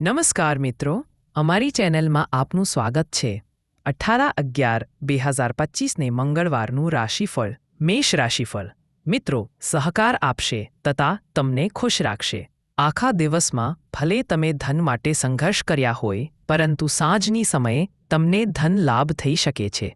નમસ્કાર મિત્રો, અમારી ચેનલમાં આપનું સ્વાગત છે. અઠારા અગિયાર બે હજાર પચીસને મંગળવારનું રાશિફળ, મેષ રાશિફળ. મિત્રો, સહકાર આપશે તથા તમને ખુશ રાખશે. આખા દિવસમાં ભલે તમે ધન માટે સંઘર્ષ કર્યા હોય, પરંતુ સાંજની સમયે તમને ધન લાભ થઈ શકે છે.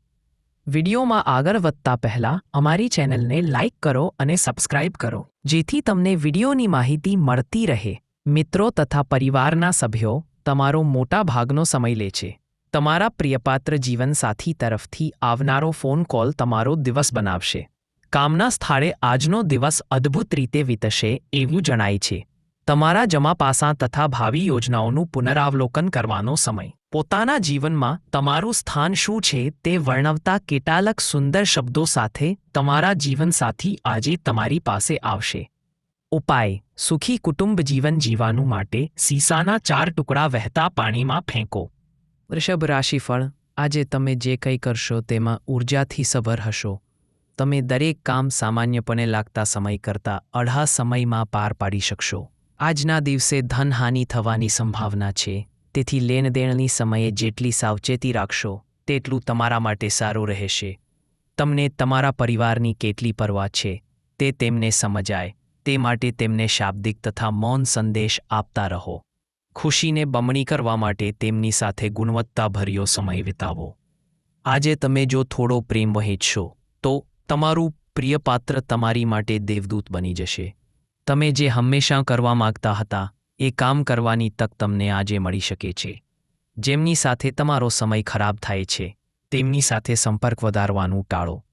વિડીયોમાં આગળ વધતા પહેલા અમારી ચેનલને લાઇક કરો અને સબસ્ક્રાઇબ કરો, જેથી તમને વિડીયોની માહિતી મળતી રહે. મિત્રો તથા પરિવારના સભ્યો તમારો મોટા ભાગનો સમય લે છે. તમારા પ્રિયપાત્ર જીવનસાથી તરફથી આવનારો ફોન કોલ તમારો દિવસ બનાવશે. કામના સ્થળે આજનો દિવસ અદ્ભુત રીતે વીતશે એવું જણાય છે. તમારા જમા પાસાં તથા ભાવિ યોજનાઓનું પુનરાવલોકન કરવાનો સમય. પોતાના જીવનમાં તમારું સ્થાન શું છે તે વર્ણવતા કેટલાક સુંદર શબ્દો સાથે તમારા જીવનસાથી આજે તમારી પાસે આવશે. ઉપાય. સુખી કુટુંબ જીવન જીવવાનું માટે સીસાના ચાર ટુકડા વહેતા પાણીમાં ફેંકો. વૃષભ રાશિફળ આજે તમે જે કંઈ કરશો તેમાં ઊર્જાથી સભર હશો. તમે દરેક કામ સામાન્યપણે લાગતા સમય કરતાં અઢા સમયમાં પાર પાડી શકશો. આજના દિવસે ધનહાનિ થવાની સંભાવના છે. તેથી લેણદેણની સમયે જેટલી સાવચેતી રાખશો, તેટલું તમારા માટે સારું રહેશે. તમને તમારા પરિવારની કેટલી પરવા છે, તે તેમને સમજાય. તે માટે તેમને શાબ્દિક તથા મૌન સંદેશ આપતા રહો. ખુશીને બમણી કરવા માટે તેમની સાથે ગુણવત્તાભર્યો સમય વિતાવો. આજે તમે જો થોડો પ્રેમ વહેંચશો તો તમારું પ્રિય પાત્ર તમારી માટે દેવદૂત બની જશે. તમે જે હંમેશા કરવા માંગતા હતા, એ કામ કરવાની તક તમને આજે મળી શકે છે. જેમની સાથે તમારો સમય ખરાબ થાય છે, તેમની સાથે સંપર્ક વધારવાનું ટાળો.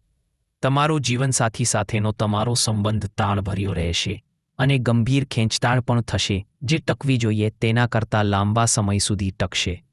તમારો જીવનસાથી સાથેનો તમારો સંબંધ તાણભર્યો રહેશે અને ગંભીર ખેંચતાણ પણ થશે જે ટકવી જોઈએ તેના કરતાં લાંબા સમય સુધી ટકશે.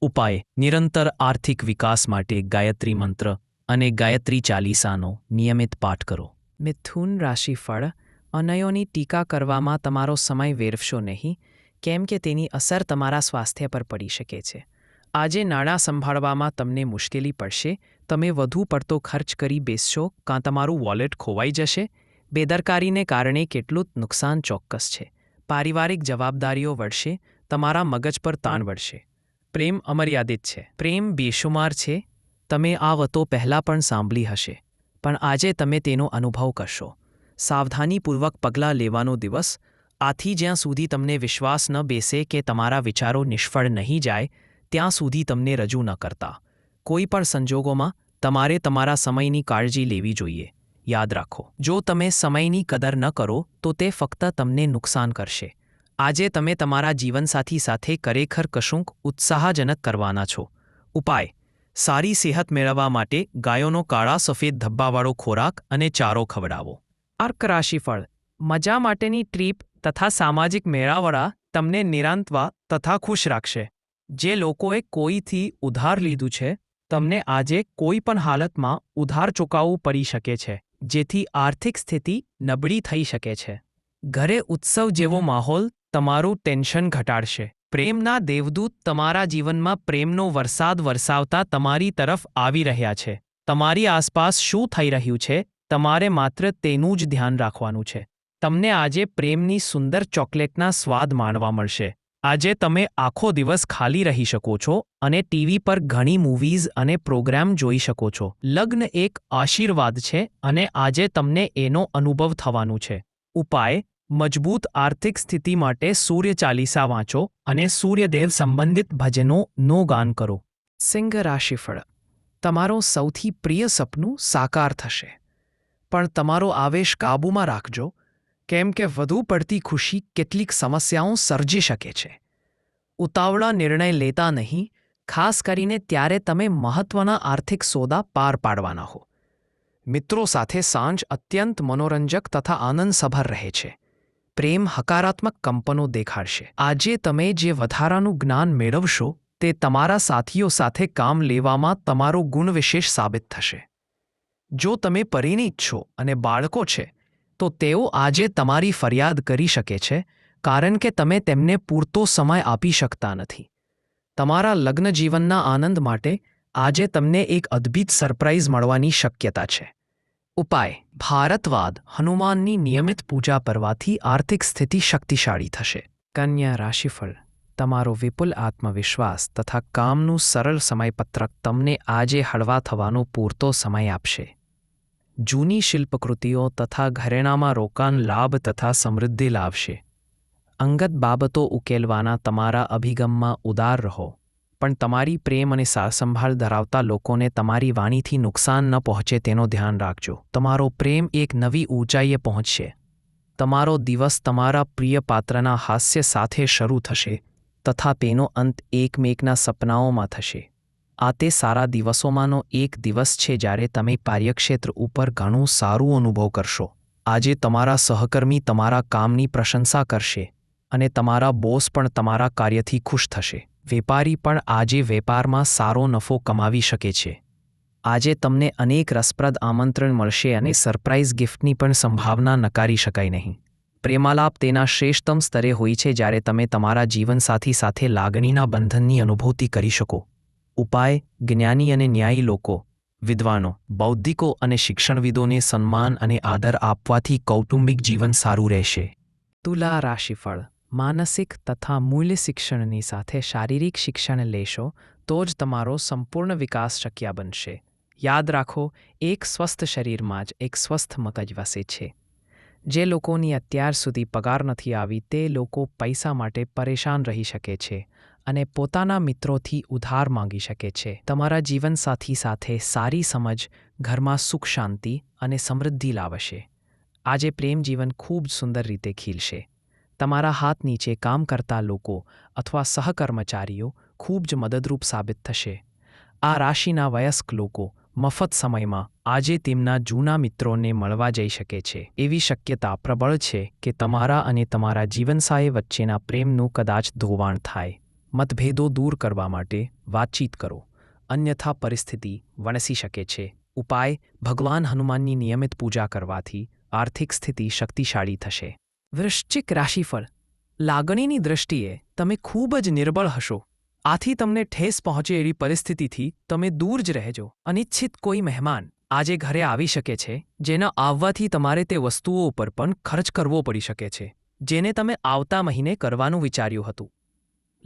ઉપાય, નિરંતર આર્થિક વિકાસ માટે ગાયત્રી મંત્ર અને ગાયત્રી ચાલીસાનો નિયમિત પાઠ કરો. મિથુન રાશિફળ, અનયોની ટીકા કરવામાં તમારો સમય વેરવશો નહીં, કેમ કે તેની અસર તમારા સ્વાસ્થ્ય પર પડી શકે છે. આજે નાણાં સંભાળવામાં તમને મુશ્કેલી પડશે તમે વધુ પડતો ખર્ચ કરી બેસશો, કાં તમારું વોલેટ ખોવાઈ જશે? બેદરકારીને કારણે કેટલું નુકસાન ચોક્કસ છે. પારિવારિક જવાબદારીઓ વળશે, તમારા મગજ પર તાણ વળશે. પ્રેમ અમર્યાદિત છે. પ્રેમ બેશુમાર છે. તમે આ વતો પહેલાં પણ સાંભળી હશે. પણ આજે તમે તેનો અનુભવ કરશો. સાવધાનીપૂર્વક પગલાં લેવાનો દિવસ, આથી જ્યાં સુધી તમને વિશ્વાસ ન બેસે કે તમારા વિચારો નિષ્ફળ નહીં જાય, ત્યાં સુધી તમને રજૂ ન કરતા. કોઈ પણ સંજોગોમાં, તમારે તમારા સમયની કાળજી લેવી જોઈએ. યાદ રાખો, જો તમે સમયની કદર ન કરો, તો તે ફક્ત તમને નુકસાન કરશે. આજે તમે તમારા જીવનસાથી સાથે ખરેખર કશુંક ઉત્સાહજનક કરવાના છો. ઉપાય, સારી સેહત મેળવવા માટે ગાયોનો કાળા સફેદ ધબ્બાવાળો ખોરાક અને ચારો ખવડાવો. અર્ક રાશિફળ મજા માટેની ટ્રીપ તથા સામાજિક મેળાવડા તમને નિરાંતવા તથા ખુશ રાખશે. જે લોકોએ કોઈથી ઉધાર લીધું છે તમને આજે કોઈ પણ હાલતમાં ઉધાર ચૂકવવું પડી શકે છે, જેથી આર્થિક સ્થિતિ નબળી થઈ શકે છે. ઘરે ઉત્સવ જેવો માહોલ તમારું ટેન્શન ઘટાડશે. પ્રેમના દેવદૂત તમારા જીવનમાં પ્રેમનો વરસાદ વરસાવતા તમારી તરફ આવી રહ્યા છે. તમારી આસપાસ શું થઈ રહ્યું છે, તમારે માત્ર તેનું જ ધ્યાન રાખવાનું છે. તમને આજે પ્રેમની સુંદર ચોકલેટના સ્વાદ માણવા મળશે. આજે તમે આખો દિવસ ખાલી રહી શકો છો અને ટીવી પર ઘણી મૂવીઝ અને પ્રોગ્રામ જોઈ શકો છો. લગ્ન એક આશીર્વાદ છે અને આજે તમને એનો અનુભવ થવાનું છે. ઉપાય, મજબૂત આર્થિક સ્થિતિ માટે સૂર્ય ચાલીસા વાંચો અને સૂર્યદેવ સંબંધિત ભજનો નો ગાન કરો. સિંહ રાશિફળ તમારો સૌથી પ્રિય સપનું સાકાર થશે. પણ તમારો આવેશ કાબૂમાં રાખજો કેમ કે વધુ પડતી ખુશી કેટલીક સમસ્યાઓ સર્જી શકે છે. ઉતાવળા નિર્ણય લેતા નહીં, ખાસ કરીને ત્યારે તમે મહત્વના આર્થિક સોદા પાર પાડવાના હો. મિત્રો સાથે સાંજ અત્યંત મનોરંજક તથા આનંદસભર રહે છે. પ્રેમ હકારાત્મક કંપનો દેખાડશે. આજે તમે જે વધારાનું જ્ઞાન મેળવશો, તે તમારા સાથીઓ સાથે કામ લેવામાં તમારો ગુણ વિશેષ સાબિત થશે. જો તમે પરિણીત છો અને બાળકો છે તો તેઓ આજે તમારી ફરિયાદ કરી શકે છે, કારણ કે તમે તેમને પૂરતો સમય આપી શકતા નથી. તમારા લગ્ન જીવનના આનંદ માટે આજે તમને એક અદ્ભુત સરપ્રાઇઝ મળવાની શક્યતા છે. ઉપાય, ભારતવાદ હનુમાનની નિયમિત પૂજા કરવાથી આર્થિક સ્થિતિ શક્તિશાળી થશે. કન્યા રાશિફળ, તમારો વિપુલ આત્મવિશ્વાસ તથા કામનું સરળ સમયપત્રક તમને આજે હળવા થવાનો પૂરતો સમય આપશે. જૂની શિલ્પકૃતિઓ તથા ઘરેણામાં રોકાણ લાભ તથા સમૃદ્ધિ લાવશે. અંગત બાબતો ઉકેલવાના તમારા અભિગમમાં ઉદાર રહો, પણ તમારી પ્રેમ અને સારસંભાળ ધરાવતા લોકોને તમારી વાણીથી નુકસાન ન પહોંચે તેનો ધ્યાન રાખજો. તમારો પ્રેમ એક નવી ઊંચાઈએ પહોંચશે. તમારો દિવસ તમારા પ્રિય પાત્રના હાસ્ય સાથે શરૂ થશે, તથા તેનો અંત એકમેકના સપનાઓમાં થશે. આ તે સારા દિવસોમાંનો એક દિવસ છે જ્યારે તમે કાર્યક્ષેત્ર ઉપર ઘણું સારું અનુભવ કરશો. આજે તમારા સહકર્મી તમારા કામની પ્રશંસા કરશે અને તમારા બોસ પણ તમારા કાર્યથી ખુશ થશે. વેપારી પણ આજે વેપારમાં સારો નફો કમાવી શકે છે. આજે તમને અનેક રસપ્રદ આમંત્રણ મળશે અને સરપ્રાઇઝ ગિફ્ટની પણ સંભાવના નકારી શકાય નહીં. પ્રેમાલાપ તેના શ્રેષ્ઠતમ સ્તરે હોય છે જ્યારે તમે તમારા જીવનસાથી સાથે લાગણીના બંધનની અનુભૂતિ કરી શકો. ઉપાય, જ્ઞાની અને ન્યાયી લોકો, વિદ્વાનો, બૌદ્ધિકો અને શિક્ષણવિદોને સન્માન અને આદર આપવાથી કૌટુંબિક જીવન સારું રહેશે. તુલા રાશિફળ, માનસિક તથા મૂલ્ય શિક્ષણની સાથે શારીરિક શિક્ષણ લેશો, તો જ તમારો સંપૂર્ણ વિકાસ શક્ય બનશે. યાદ રાખો, એક સ્વસ્થ શરીરમાં જ એક સ્વસ્થ મગજ વસે છે. જે લોકોની અત્યાર સુધી પગાર નથી આવી, તે લોકો પૈસા માટે પરેશાન રહી શકે છે. અને પોતાના મિત્રોથી ઉધાર માંગી શકે છે. તમારા જીવનસાથી સાથે સારી સમજ, ઘરમાં સુખ શાંતિ અને સમૃદ્ધિ લાવશે. આજે પ્રેમ જીવન ખૂબ સુંદર રીતે ખીલશે. તમારા હાથ નીચે કામ કરતા લોકો અથવા સહકર્મચારીઓ ખૂબ જ મદદરૂપ સાબિત થશે. આ રાશિના વયસ્ક લોકો મફત સમયમાં આજે તેમના જૂના મિત્રોને મળવા જઈ શકે છે. એવી શક્યતા પ્રબળ છે કે તમારા અને તમારા જીવનસાય વચ્ચેના પ્રેમનું કદાચ ધોવાણ થાય. મતભેદો દૂર કરવા માટે વાતચીત કરો. અન્યથા પરિસ્થિતિ વણસી શકે છે. ઉપાય, ભગવાન હનુમાનની નિયમિત પૂજા કરવાથી આર્થિક સ્થિતિ શક્તિશાળી થશે. વૃશ્ચિક રાશિફળ. લાગણીની દૃષ્ટિએ તમે ખૂબ જ નિર્બળ હશો. આથી તમને ઠેસ પહોંચે એવી પરિસ્થિતિથી તમે દૂર જ રહેજો. અનિચ્છિત કોઈ મહેમાન આજે ઘરે આવી શકે છે, જેના આવવાથી તમારે તે વસ્તુઓ ઉપર પણ ખર્ચ કરવો પડી શકે છે, જેને તમે આવતા મહિને કરવાનું વિચાર્યું હતું.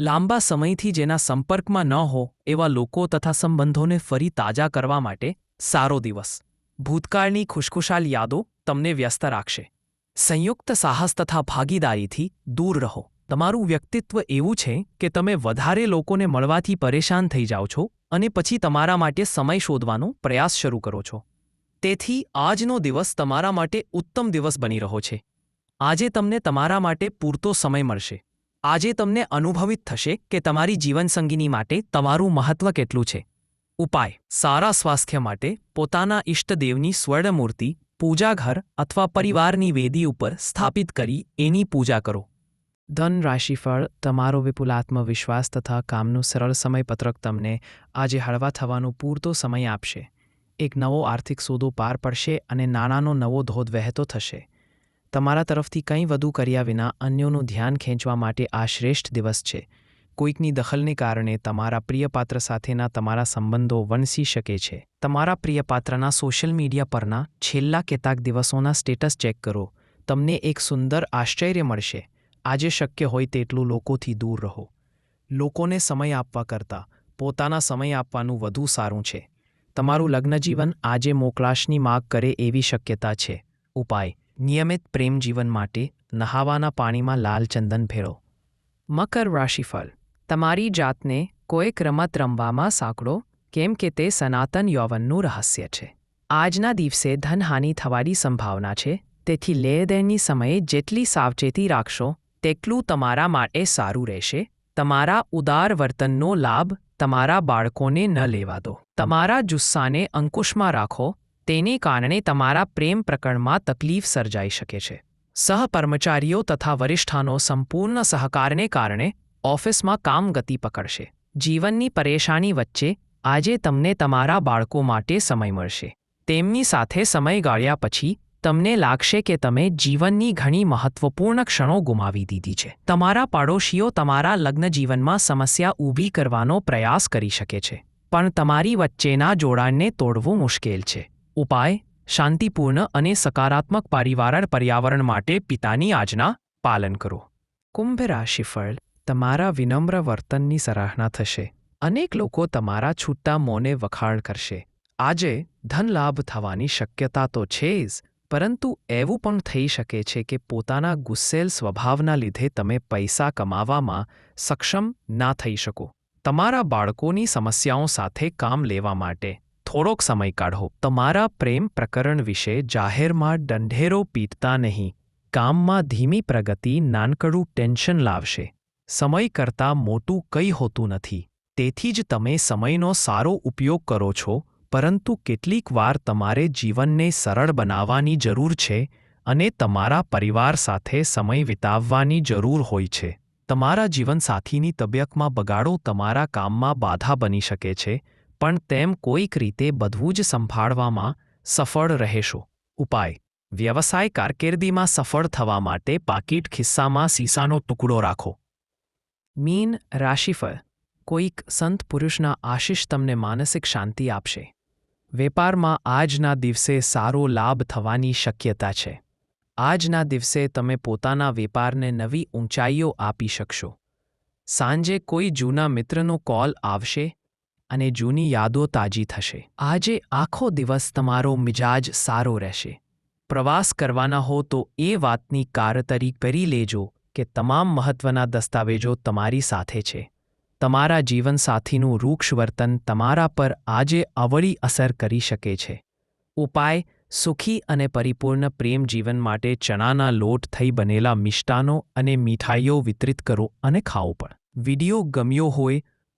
લાંબા સમયથી જેના સંપર્કમાં ન હો એવા લોકો તથા સંબંધોને ફરી તાજા કરવા માટે સારો દિવસ. ભૂતકાળની ખુશખુશાલ યાદો તમને વ્યસ્ત રાખશે. સંયુક્ત સાહસ તથા ભાગીદારીથી દૂર રહો. તમારું વ્યક્તિત્વ એવું છે કે તમે વધારે લોકોને મળવાથી પરેશાન થઈ જાઓ છો અને પછી તમારા માટે સમય શોધવાનો પ્રયાસ શરૂ કરો છો. તેથી આજનો દિવસ તમારા માટે ઉત્તમ દિવસ બની રહ્યો છે. આજે તમને તમારા માટે પૂરતો સમય મળશે. આજે તમને અનુભવિત થશે કે તમારી જીવનસંગીની માટે તમારું મહત્વ કેટલું છે. ઉપાય, સારા સ્વાસ્થ્ય માટે પોતાના ઇષ્ટદેવની સ્વર્ણમૂર્તિ, પૂજાઘર અથવા પરિવારની વેદી ઉપર સ્થાપિત કરી એની પૂજા કરો. ધન રાશિફળ, તમારો વિપુલ આત્મવિશ્વાસ તથા કામનું સરળ સમયપત્રક તમને આજે હળવા થવાનો પૂરતો સમય આપશે. એક નવો આર્થિક સોદો પાર પડશે અને નાણાંનો નવો ધોધ વહેતો થશે. તમારા તરફથી કંઈ વધુ કર્યા વિના અન્યોનું ધ્યાન ખેંચવા માટે આ શ્રેષ્ઠ દિવસ છે. કોઈકની દખલને કારણે તમારા પ્રિયપાત્ર સાથેના તમારા સંબંધો વણસી શકે છે. તમારા પ્રિયપાત્રના સોશિયલ મીડિયા પરના છેલ્લા કેટલાક દિવસોના સ્ટેટસ ચેક કરો. તમને એક સુંદર આશ્ચર્ય મળશે. આજે શક્ય હોય તેટલું લોકોથી દૂર રહો. લોકોને સમય આપવા કરતાં પોતાના સમય આપવાનું વધુ સારું છે. તમારું લગ્નજીવન આજે મોકલાશની માગ કરે એવી શક્યતા છે. ઉપાય. નિયમિત પ્રેમ જીવન માટે નહાવાના પાણીમાં લાલ ચંદન ભેળો. મકર રાશિફળ. તમારી જાતને કોઈક રમત રમવામાં સાંકળો, કેમ કે તે સનાતન યૌવનનું રહસ્ય છે. આજના દિવસે ધનહાનિ થવાની સંભાવના છે, તેથી લેદેનની સમયે જેટલી સાવચેતી રાખશો, તેટલું તમારા માટે સારું રહેશે. તમારા ઉદાર વર્તનનો લાભ તમારા બાળકોને ન લેવા દો. તમારા જુસ્સાને અંકુશમાં રાખો તેને કારણે તમારા પ્રેમ પ્રકરણમાં તકલીફ સર્જાઈ શકે છે. સહકર્મચારીઓ તથા વરિષ્ઠાનો સંપૂર્ણ સહકારને કારણે ઓફિસમાં કામ ગતિ પકડશે. જીવનની પરેશાની વચ્ચે આજે તમને તમારા બાળકો માટે સમય મળશે. તેમની સાથે સમય ગાળ્યા પછી તમને લાગશે કે તમે જીવનની ઘણી મહત્વપૂર્ણ ક્ષણો ગુમાવી દીધી છે. તમારા પાડોશીઓ તમારા લગ્ન જીવનમાં સમસ્યા ઊભી કરવાનો પ્રયાસ કરી શકે છે, પણ તમારી વચ્ચેના જોડાણને તોડવું મુશ્કેલ છે. ઉપાય, શાંતિપૂર્ણ અને સકારાત્મક પરિવારણ પર્યાવરણ માટે પિતાની આજના પાલન કરો. કુંભ રાશિફળ તમારા વિનમ્ર વર્તનની સરાહના થશે. અનેક લોકો તમારા છૂટા મોને વખાણ કરશે. આજે ધનલાભ થવાની શક્યતા તો છે જ, પરંતુ એવું પણ થઈ શકે છે કે પોતાના ગુસ્સેલ સ્વભાવના લીધે તમે પૈસા કમાવામાં સક્ષમ ના થઈ શકો. તમારા બાળકોની સમસ્યાઓ સાથે કામ લેવા માટે થોડોક સમય કાઢો. તમારા પ્રેમ પ્રકરણ વિશે જાહેરમાં દંઢેરો પીટતા નહીં. કામમાં ધીમી પ્રગતિ, નાનકડું ટેન્શન લાવશે. સમય કરતાં મોટું કંઈ હોતું નથી. તેથી જ તમે સમયનો સારો ઉપયોગ કરો છો, પરંતુ કેટલીક વાર તમારે જીવનને સરળ બનાવવાની જરૂર છે અને તમારા પરિવાર સાથે સમય વિતાવવાની જરૂર હોય છે. તમારા જીવનસાથીની તબિયતમાં બગાડો, તમારા કામમાં બાધા બની શકે છે પણ તેમ કોઈક રીતે બધું જ સંભાળવામાં સફળ રહેશો. ઉપાય. વ્યવસાય કારકિર્દીમાં સફળ થવા માટે પાકીટ ખિસ્સામાં સીસાનો ટુકડો રાખો. મીન રાશિફળ. કોઈક સંત પુરુષના આશીષ તમને માનસિક શાંતિ આપશે. વેપારમાં આજના દિવસે સારો લાભ થવાની શક્યતા છે. આજના દિવસે તમે પોતાના વેપારને નવી ઊંચાઈઓ આપી શકશો. સાંજે કોઈ જૂના મિત્રનો કોલ આવશે અને જૂની યાદો તાજી થશે. આજે આખો દિવસ તમારો મિજાજ સારો રહેશે. પ્રવાસ કરવાના હો તો એ વાતની કારતરી કરી લેજો કે તમામ મહત્વના દસ્તાવેજો તમારી સાથે છે. તમારા જીવનસાથીનું રૂક્ષ વર્તન તમારા પર આજે અવળી અસર કરી શકે છે. ઉપાય, સુખી અને પરિપૂર્ણ પ્રેમ જીવન માટે ચણાના લોટ થઈ બનેલા મિષ્ટાનો અને મીઠાઈઓ વિતરિત કરો અને ખાઓ પણ. વિડિયો ગમ્યો હોય